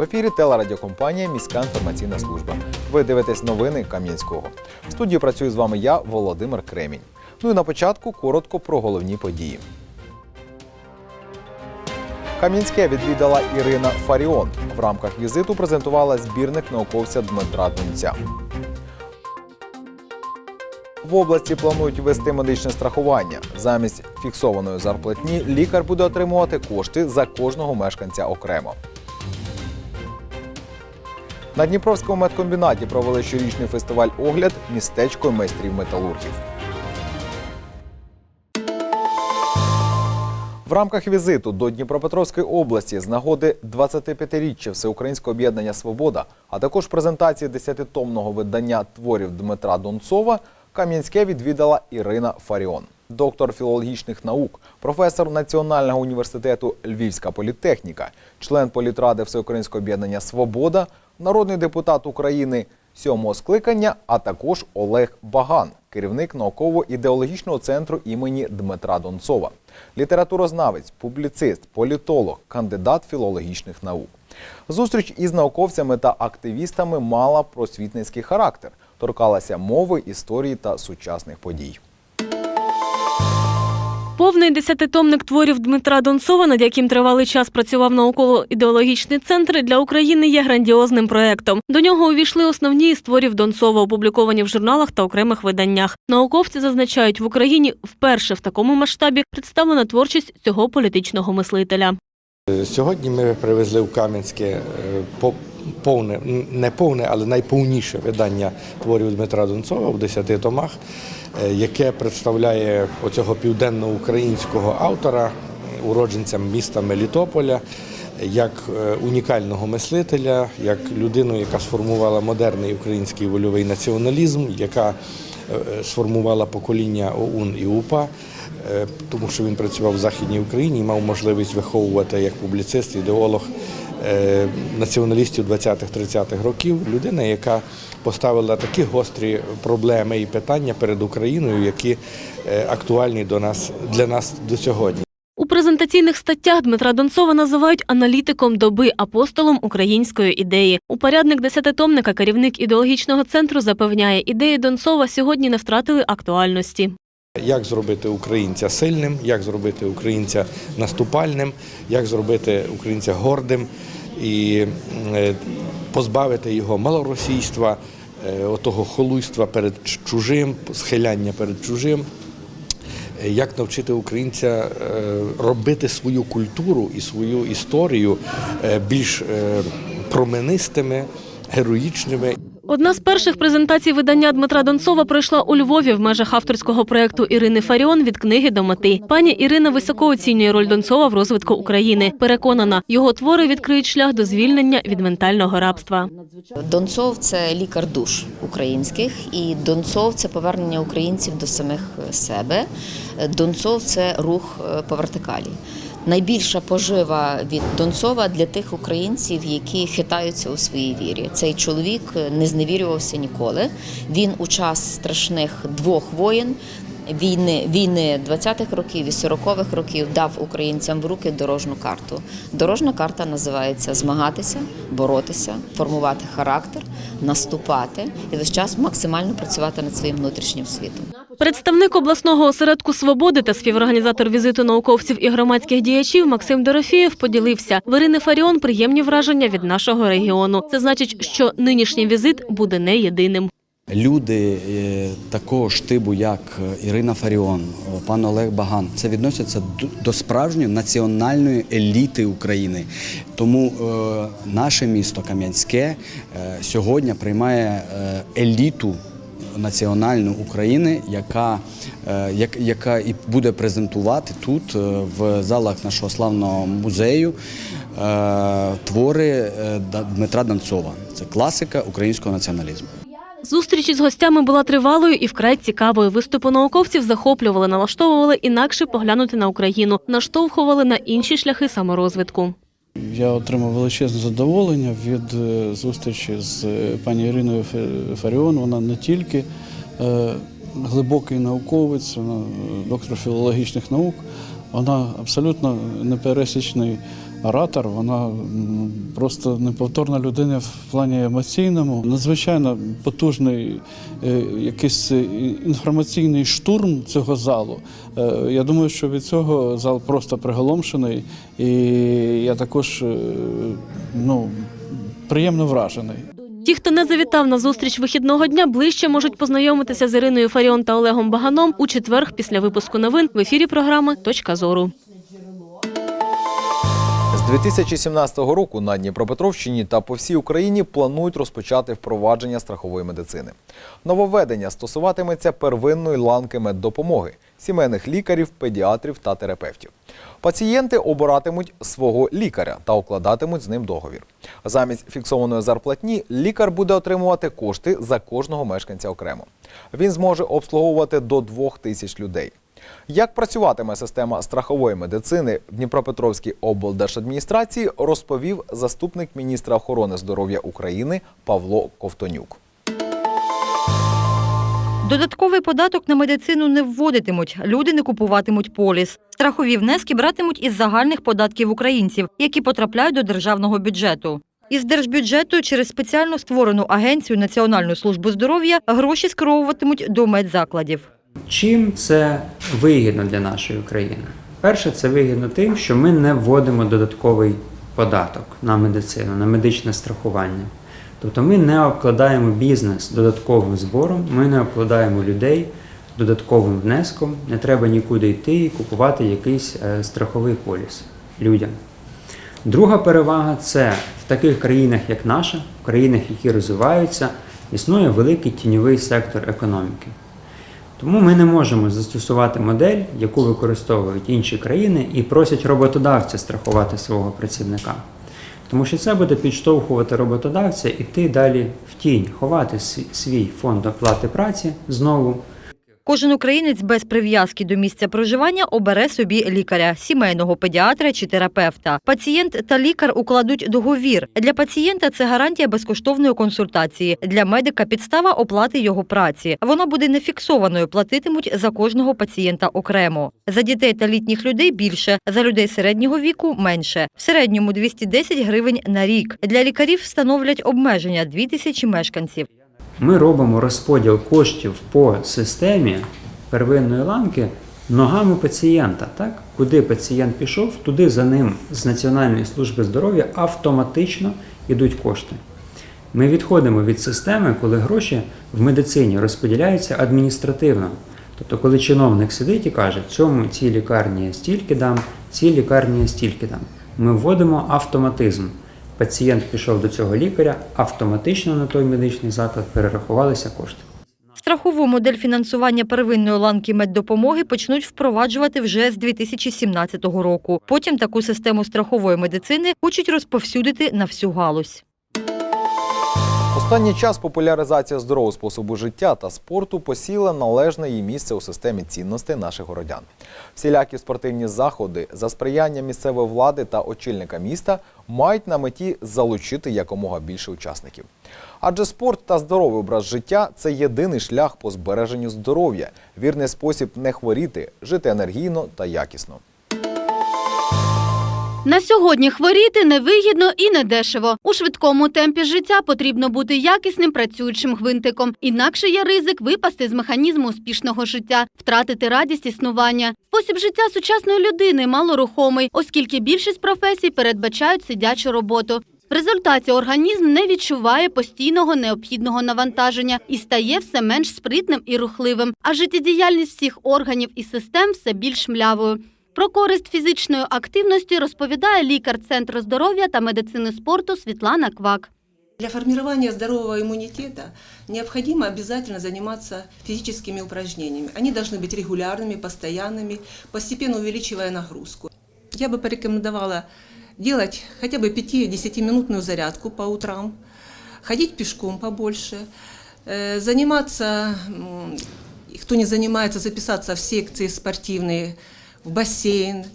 В ефірі телерадіокомпанія Міська інформаційна служба. Ви дивитесь новини Кам'янського. В студії працюю з вами я, Володимир Кремінь. Ну і на початку коротко про головні події. Кам'янське відвідала Ірина Фаріон. В рамках візиту презентувала збірник науковця Дмитра Дунця. В області планують ввести медичне страхування. Замість фіксованої зарплатні лікар буде отримувати кошти за кожного мешканця окремо. На Дніпровському медкомбінаті провели щорічний фестиваль огляд містечко майстрів металургів. В рамках візиту до Дніпропетровської області з нагоди 25-річчя Всеукраїнського об'єднання Свобода, а також презентації 10-томного видання творів Дмитра Донцова, Кам'янське відвідала Ірина Фаріон, доктор філологічних наук, професор Національного університету Львівська політехніка, член політради Всеукраїнського об'єднання Свобода, народний депутат України сьомого скликання, а також Олег Баган, керівник науково-ідеологічного центру імені Дмитра Донцова, літературознавець, публіцист, політолог, кандидат філологічних наук. Зустріч із науковцями та активістами мала просвітницький характер, торкалася мови, історії та сучасних подій. Повний десятитомник творів Дмитра Донцова, над яким тривалий час працював науково-ідеологічний центр, для України є грандіозним проектом. До нього увійшли основні із творів Донцова, опубліковані в журналах та окремих виданнях. Науковці зазначають, в Україні вперше в такому масштабі представлена творчість цього політичного мислителя. Сьогодні ми привезли в Кам'янське е, повне, не повне, але найповніше видання творів Дмитра Донцова в 10 томах, е, яке представляє оцього південноукраїнського автора, е, уродженця міста Мелітополя, як е, унікального мислителя, як людину, яка сформувала модерний український вольовий націоналізм, яка е, сформувала покоління ОУН і УПА, е, тому що він працював в Західній Україні і мав можливість виховувати як публіцист, ідеолог е, націоналістів 20-30-х років. Людина, яка поставила такі гострі проблеми і питання перед Україною, які е, актуальні до нас для нас до сьогодні. У презентаційних статтях Дмитра Донцова називають аналітиком доби апостолом української ідеї. Упорядник десятитомника, керівник ідеологічного центру, запевняє, ідеї Донцова сьогодні не втратили актуальності. Як зробити українця сильним, як зробити українця наступальним, як зробити українця гордим і е, позбавити його малоросійства, е, отого холуйства перед чужим, схиляння перед чужим. Е, Як навчити українця робити свою культуру і свою історію більш променистими, героїчними Одна з перших презентацій видання Дмитра Донцова пройшла у Львові в межах авторського проекту Ірини Фаріон від книги до мети. Пані Ірина високо оцінює роль Донцова в розвитку України. Переконана, його твори відкриють шлях до звільнення від ментального рабства. Донцов це лікар душ українських, і Донцов це повернення українців до самих себе. Донцов це рух е, по вертикалі. Найбільша пожива від Донцова для тих українців, які хитаються у своїй вірі. Цей чоловік не зневірювався ніколи. Він у час страшних двох воєн. Війни війни 20-х років і 40-х років дав українцям в руки дорожню карту. Дорожня карта називається змагатися, боротися, формувати характер, наступати і весь час максимально працювати над своїм внутрішнім світом. Представник обласного осередку свободи та співорганізатор візиту науковців і громадських діячів Максим Дорофєєв поділився. В Ірини Фаріон приємні враження від нашого регіону. Це значить, що нинішній візит буде не єдиним. Люди е, такого штибу, як е, Ірина Фаріон, пан Олег Баган, це відносяться до- справжньої національної еліти України. Тому е, наше місто Кам'янське е, сьогодні приймає е, еліту національну України, яка, е, як, яка і буде презентувати тут, е, в залах нашого славного музею, е, твори е, Дмитра Донцова. Це класика українського націоналізму. Зустріч із гостями була тривалою і вкрай цікавою. Виступи науковців захоплювали, налаштовували інакше поглянути на Україну, наштовхували на інші шляхи саморозвитку. Я отримав величезне задоволення від е, зустрічі з е, пані Іриною Фаріон. Вона не тільки е, глибокий науковець, вона доктор філологічних наук, вона абсолютно непересічний оратор, вона просто неповторна людина в плані емоційному. Надзвичайно потужний е, якийсь е, інформаційний штурм цього залу. Е, Я думаю, що від цього зал просто приголомшений, і я також ну, приємно вражений. Ті, хто не завітав на зустріч вихідного дня, ближче можуть познайомитися з Іриною Фаріон та Олегом Баганом у четверг після випуску новин в ефірі програми Точка зору. З 2017 року на Дніпропетровщині та по всій Україні планують розпочати впровадження страхової медицини. Нововведення стосуватиметься первинної ланки меддопомоги, сімейних лікарів, педіатрів та терапевтів. Пацієнти обиратимуть свого лікаря та укладатимуть з ним договір. Замість фіксованої зарплатні лікар буде отримувати кошти за кожного мешканця окремо. Він зможе обслуговувати до двох тисяч людей. Як працюватиме система страхової медицини в Дніпропетровській облдержадміністрації, розповів заступник міністра охорони здоров'я України Павло Ковтонюк. Додатковий податок на медицину не вводитимуть, люди не купуватимуть поліс. Страхові внески братимуть із загальних податків українців, які потрапляють до державного бюджету. Із держбюджету через спеціально створену агенцію Національну службу здоров'я гроші скеровуватимуть до медзакладів. Чим це вигідно для нашої країни? Перше, це вигідно тим, що ми не вводимо додатковий податок на медицину, на медичне страхування. Тобто ми не обкладаємо бізнес додатковим збором, ми не обкладаємо людей додатковим внеском, не треба нікуди йти і купувати якийсь е, страховий поліс людям. Друга перевага це в таких країнах, як наша, в країнах, які розвиваються, існує великий тіньовий сектор економіки. Тому ми не можемо застосувати модель, яку використовують інші країни, і просять роботодавця страхувати свого працівника. Тому що це буде підштовхувати роботодавця іти далі в тінь, ховати свій- фонд оплати праці знову Кожен українець без прив'язки до місця проживання обере собі лікаря, сімейного педіатра чи терапевта. Пацієнт та лікар укладуть договір. Для пацієнта це гарантія безкоштовної консультації. Для медика підстава оплати його праці. Вона буде нефіксованою, платитимуть за кожного пацієнта окремо. За дітей та літніх людей більше, за людей середнього віку менше. В середньому 210 гривень на рік. Для лікарів встановлять обмеження 2 тисячі мешканців. Ми робимо розподіл коштів по системі первинної ланки ногами пацієнта. Так? Куди пацієнт пішов, туди за ним з Національної служби здоров'я автоматично йдуть кошти. Ми відходимо від системи, коли гроші в медицині розподіляються адміністративно. Тобто, коли чиновник сидить і каже, цьому цій лікарні я стільки дам, цій лікарні я стільки дам. Ми вводимо автоматизм. Пацієнт пішов до цього лікаря, автоматично на той медичний заклад перерахувалися кошти. Страхову модель фінансування первинної ланки меддопомоги почнуть впроваджувати вже з 2017 року. Потім таку систему страхової медицини хочуть розповсюдити на всю галузь. Останній час популяризація здорового способу життя та спорту посіла належне її місце у системі цінностей наших городян. Всілякі спортивні заходи за сприяння місцевої влади та очільника міста мають на меті залучити якомога більше учасників. Адже спорт та здоровий образ життя це єдиний шлях по збереженню здоров'я, вірний спосіб не хворіти, жити енергійно та якісно. На сьогодні хворіти невигідно і недешево. У швидкому темпі життя потрібно бути якісним працюючим гвинтиком. Інакше є ризик випасти з механізму успішного життя, втратити радість існування. Спосіб життя сучасної людини малорухомий, оскільки більшість професій передбачають сидячу роботу. В результаті організм не відчуває постійного необхідного навантаження і стає все менш спритним і рухливим, а життєдіяльність всіх органів і систем все більш млявою. Про користь фізичної активності розповідає лікар Центру здоров'я та медицини спорту Світлана Квак. Для формирования здорового иммунитета необходимо обязательно заниматься физическими упражнениями. Они должны быть регулярными, постоянными, постепенно увеличивая нагрузку. Я бы порекомендовала делать хотя бы 5-10-минутную зарядку по утрам, ходить пешком побольше, э, заниматься, м, и кто не занимается, записаться в секции спортивные, в бассейн,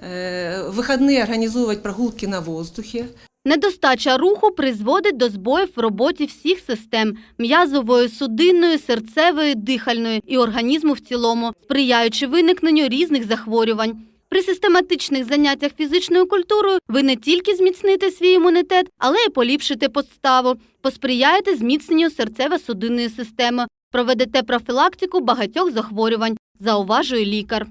э, в выходные организовывать прогулки на воздухе. Недостача руху призводить до збоїв в роботі всіх систем м'язової, судинної, серцевої, дихальної і організму в цілому, сприяючи виникненню різних захворювань. При систематичних заняттях фізичною культурою ви не тільки зміцните свій імунітет, але й поліпшите поставу, посприяєте зміцненню серцево-судинної системи, проведете профілактику багатьох захворювань, зауважує лікар.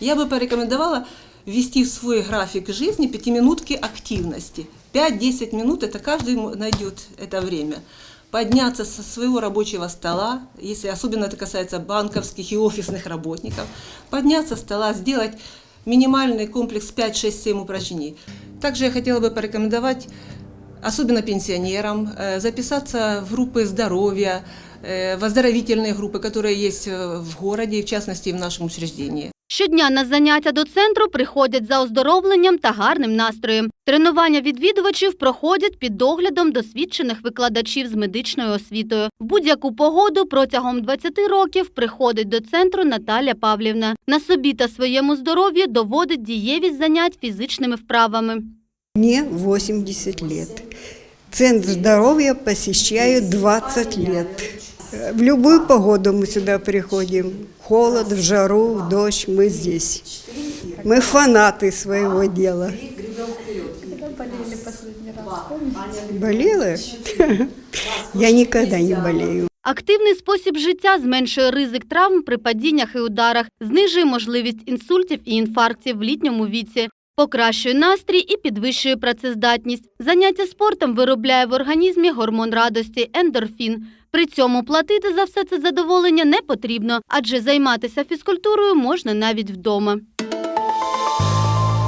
Я бы порекомендовала ввести в свой график жизни пятиминутки активности. 5-10 минут это каждый найдет это время. Подняться со своего рабочего стола, если особенно это касается банковских и офисных работников, подняться с стола, сделать минимальный комплекс 5-6-7 упражнений. Также я хотела бы порекомендовать особенно пенсионерам, э, записаться в группы здоровья, э, в оздоровительные группы, которые есть э, в городе, в частности в нашем учреждении. Щодня на заняття до центру приходять за оздоровленням та гарним настроєм. Тренування відвідувачів проходять під доглядом досвідчених викладачів з медичною освітою. В будь-яку погоду протягом 20 років приходить до центру Наталя Павлівна. На собі та своєму здоров'ю доводить дієвість занять фізичними вправами. Мне 80 лет. Центр здоровья посещаю 20 лет. В любую погоду мы сюда приходим В холод, в жару, в дождь, мы здесь. Мы фанаты своего дела. Болела? Я никогда не болею. Активний спосіб життя зменшує ризик травм при падіннях і ударах, знижує можливість інсультів і інфарктів в літньому віці, покращує настрій і підвищує працездатність. Заняття спортом виробляє в організмі гормон радості ендорфін. При цьому платити за все це задоволення не потрібно, адже займатися фізкультурою можна навіть вдома.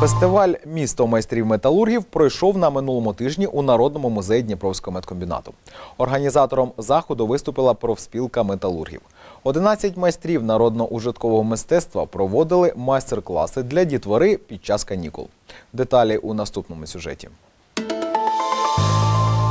Фестиваль Місто майстрів металургів пройшов на минулому тижні у Народному музеї Дніпровського медкомбінату. Організатором заходу виступила профспілка металургів. 11 майстрів народно-ужиткового мистецтва проводили майстер-класи для дітвори під час канікул. Деталі у наступному сюжеті.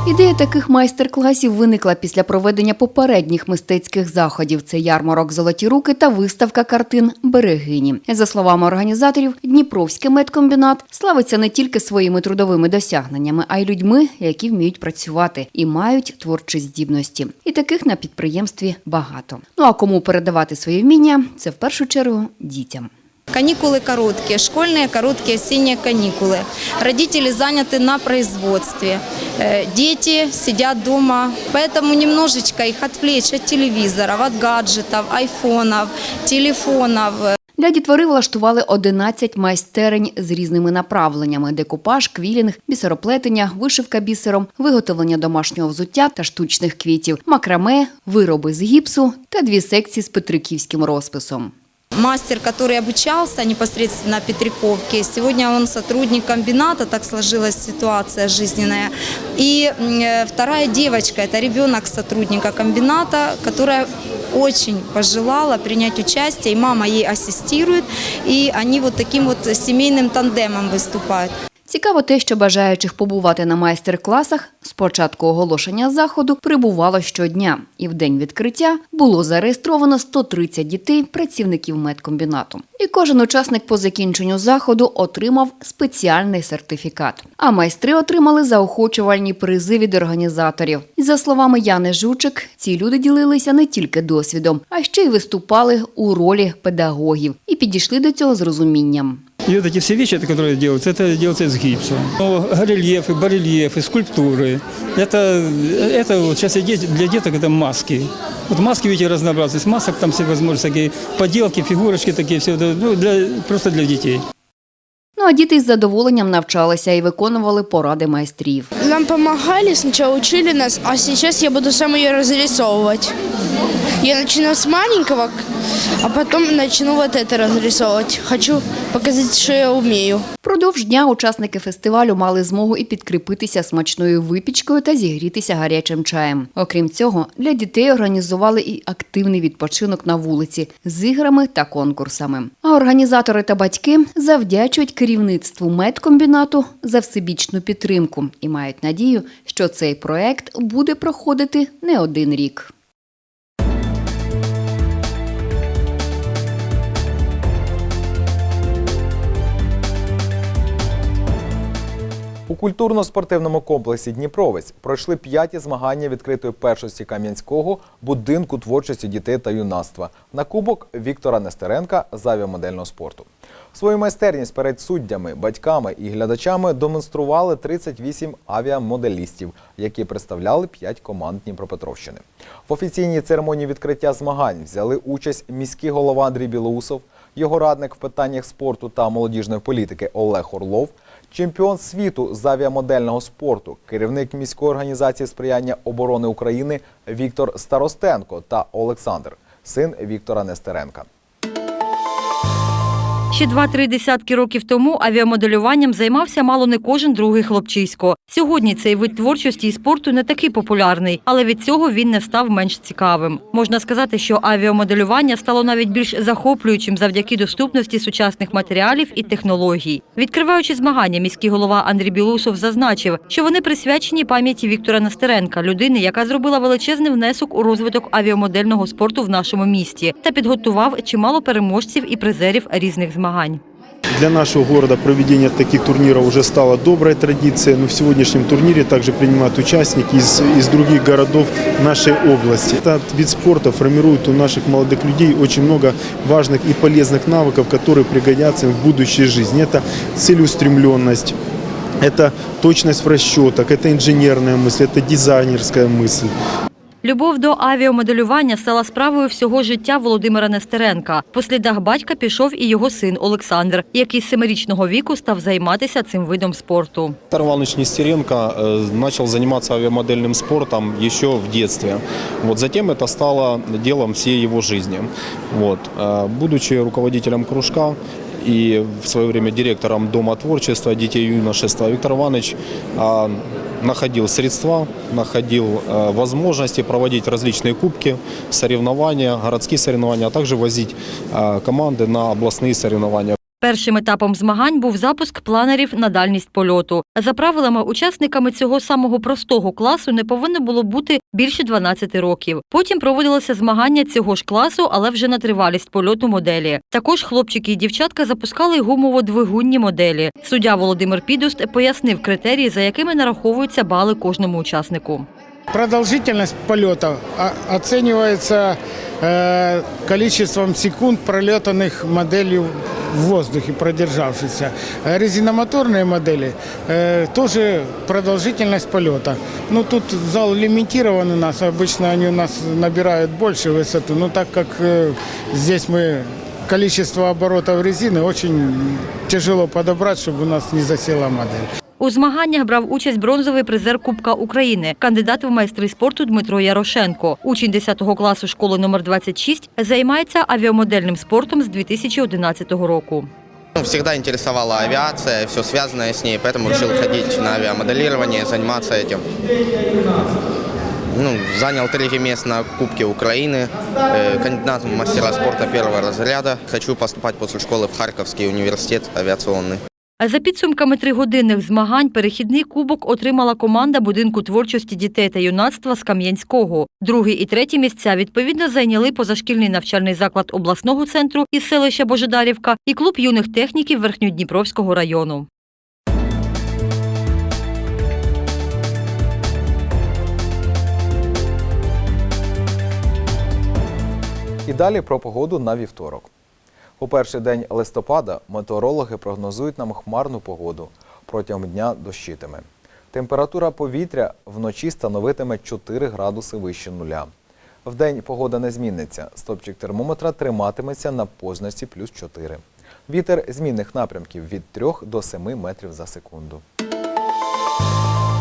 Ідея таких майстер-класів виникла після проведення попередніх мистецьких заходів. Це ярмарок Золоті руки та виставка картин Берегині. За словами організаторів, Дніпровський медкомбінат славиться не тільки своїми трудовими досягненнями, а й людьми, які вміють працювати і мають творчі здібності. І таких на підприємстві багато. Ну а кому передавати свої вміння, це в першу чергу дітям. Каникулы короткие, школьные короткие осенние каникулы. Родители заняты на производстве. Э, Дети сидят дома, поэтому немножечко их отвлечь от телевизоров, от гаджетов, айфонов, телефонов. Для дітвори влаштували 11 майстерень з різними направленнями: декупаж, квілінг, бісероплетення, вишивка бісером, виготовлення домашнього взуття та штучних квітів, макраме, вироби з гіпсу та дві секції з петриківським розписом. Мастер, который обучался непосредственно на Петриковке, сегодня он сотрудник комбината, так сложилась ситуация жизненная. И м, э, вторая девочка, это ребенок сотрудника комбината, которая очень пожелала принять участие, и мама ей ассистирует, и они вот таким вот семейным тандемом выступают. Цікаво те, що бажаючих побувати на майстер-класах з початку оголошення заходу прибувало щодня, і в день відкриття було зареєстровано 130 дітей, працівників медкомбінату. І кожен учасник по закінченню заходу отримав спеціальний сертифікат. А майстри отримали заохочувальні призи від організаторів. І за словами Яни Жучик, ці люди ділилися не тільки досвідом, а ще й виступали у ролі педагогів і підійшли до цього з розумінням. И вот эти все вещи, это, которые делаются, это делается из гипса. Но горельефы, барельефы, скульптуры, это, это вот сейчас для деток это маски. Вот маски видите разнообразность, масок там все возможные всякие поделки, фигурочки такие, все это ну, для, просто для детей. Ну а діти із задоволенням навчалися і виконували поради майстрів. Нам помогали, сначала учили нас, а сейчас я буду сам ее разрисовывать. Я начну с маленького, а потом начну вот это разрисовывать. Хочу показать, что я умею. Впродовж дня учасники фестивалю мали змогу і підкріпитися смачною випічкою та зігрітися гарячим чаєм. Окрім цього, для дітей організували і активний відпочинок на вулиці з іграми та конкурсами. А організатори та батьки завдячують керівництву медкомбінату за всебічну підтримку і мають надію, що цей проект буде проходити не один рік. Культурно-спортивному комплексі Дніпровець пройшли п'яті змагання відкритої першості Кам'янського будинку творчості дітей та юнацтва на кубок Віктора Нестеренка з авіамодельного спорту. Свою майстерність перед суддями, батьками і глядачами демонстрували 38 авіамоделістів, які представляли 5 команд Дніпропетровщини. В офіційній церемонії відкриття змагань взяли участь міський голова Андрій Білоусов, його радник в питаннях спорту та молодіжної політики Олег Орлов, чемпіон світу з авіамодельного спорту, керівник міської організації сприяння оборони України Віктор Старостенко та Олександр, син Віктора Нестеренка. Ще два-три десятки років тому авіамоделюванням займався мало не кожен другий хлопчисько. Сьогодні цей вид творчості і спорту не такий популярний, але від цього він не став менш цікавим. Можна сказати, що авіамоделювання стало навіть більш захоплюючим завдяки доступності сучасних матеріалів і технологій. Відкриваючи змагання, міський голова Андрій Білусов зазначив, що вони присвячені пам'яті Віктора Нестеренка, людини, яка зробила величезний внесок у розвиток авіамодельного спорту в нашому місті та підготував чимало переможців і призерів різних змагань. Для нашего города проведение таких турниров уже стало доброй традицией, но в сегодняшнем турнире также принимают участники из, из других городов нашей области. Этот вид спорта формирует у наших молодых людей очень много важных и полезных навыков, которые пригодятся им в будущей жизни. Это целеустремленность, это точность в расчетах, это инженерная мысль, это дизайнерская мысль. Любов до авіамоделювання стала справою всього життя Володимира Нестеренка. По слідах батька пішов і його син Олександр, який з семирічного віку став займатися цим видом спорту. Виктор Иванович Нестеренко э, начал заниматься авиамодельным спортом еще в детстве. Вот затем это стало делом всей его жизни. Вот. Э, Будучи руководителем кружка и в свое время директором Дома творчества детей и юношества, Виктор Иванович э, находил средства, находил э, возможности проводить различные кубки, соревнования, городские соревнования, а также возить э, команды на областные соревнования. Першим етапом змагань був запуск планерів на дальність польоту. За правилами, учасниками цього самого простого класу не повинно було бути більше 12 років. Потім проводилося змагання цього ж класу, але вже на тривалість польоту моделі. Також хлопчики і дівчатка запускали гумово-двигунні моделі. Суддя Володимир Підуст пояснив критерії, за якими нараховуються бали кожному учаснику. Продолжительность полета о- оценивается э, количеством секунд, пролетанных моделью в воздухе, продержавшихся. А Резиномоторные модели э, тоже продолжительность полета. Ну, тут зал лимитирован у нас, обычно они у нас набирают больше высоту, но так как э, здесь мы количество оборотов резины очень тяжело подобрать, чтобы у нас не засела модель. У змаганнях брав участь бронзовий призер Кубка України, кандидат в майстри спорту Дмитро Ярошенко. Учень 10 класу школи номер 26 займається авіамодельним спортом з 2011 року. Ну, Всегда интересовала авиация, все связанное с ней, поэтому решил ходить на авиамоделирование, заниматься этим. Ну, занял третье место на Кубке Украины, э, кандидат в мастера спорта первого разряда. Хочу поступать после школы в Харьковский университет авиационный. За підсумками тригодинних змагань перехідний кубок отримала команда будинку творчості дітей та юнацтва з Кам'янського. Другий і третє місця відповідно зайняли позашкільний навчальний заклад обласного центру із селища Божедарівка і клуб юних техніків Верхньодніпровського району. І далі про погоду на вівторок. У перший день листопада метеорологи прогнозують нам хмарну погоду. Протягом дня дощитиме. Температура повітря вночі становитиме 4 градуси вище нуля. Вдень погода не зміниться. Стопчик термометра триматиметься на позначці плюс 4. Вітер змінних напрямків від 3 до 7 метрів за секунду.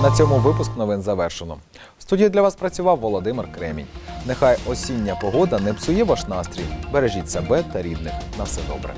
На цьому випуск новин завершено. В студії для вас працював Володимир Кремінь. Нехай осіння погода не псує ваш настрій. Бережіть себе та рідних. На все добре.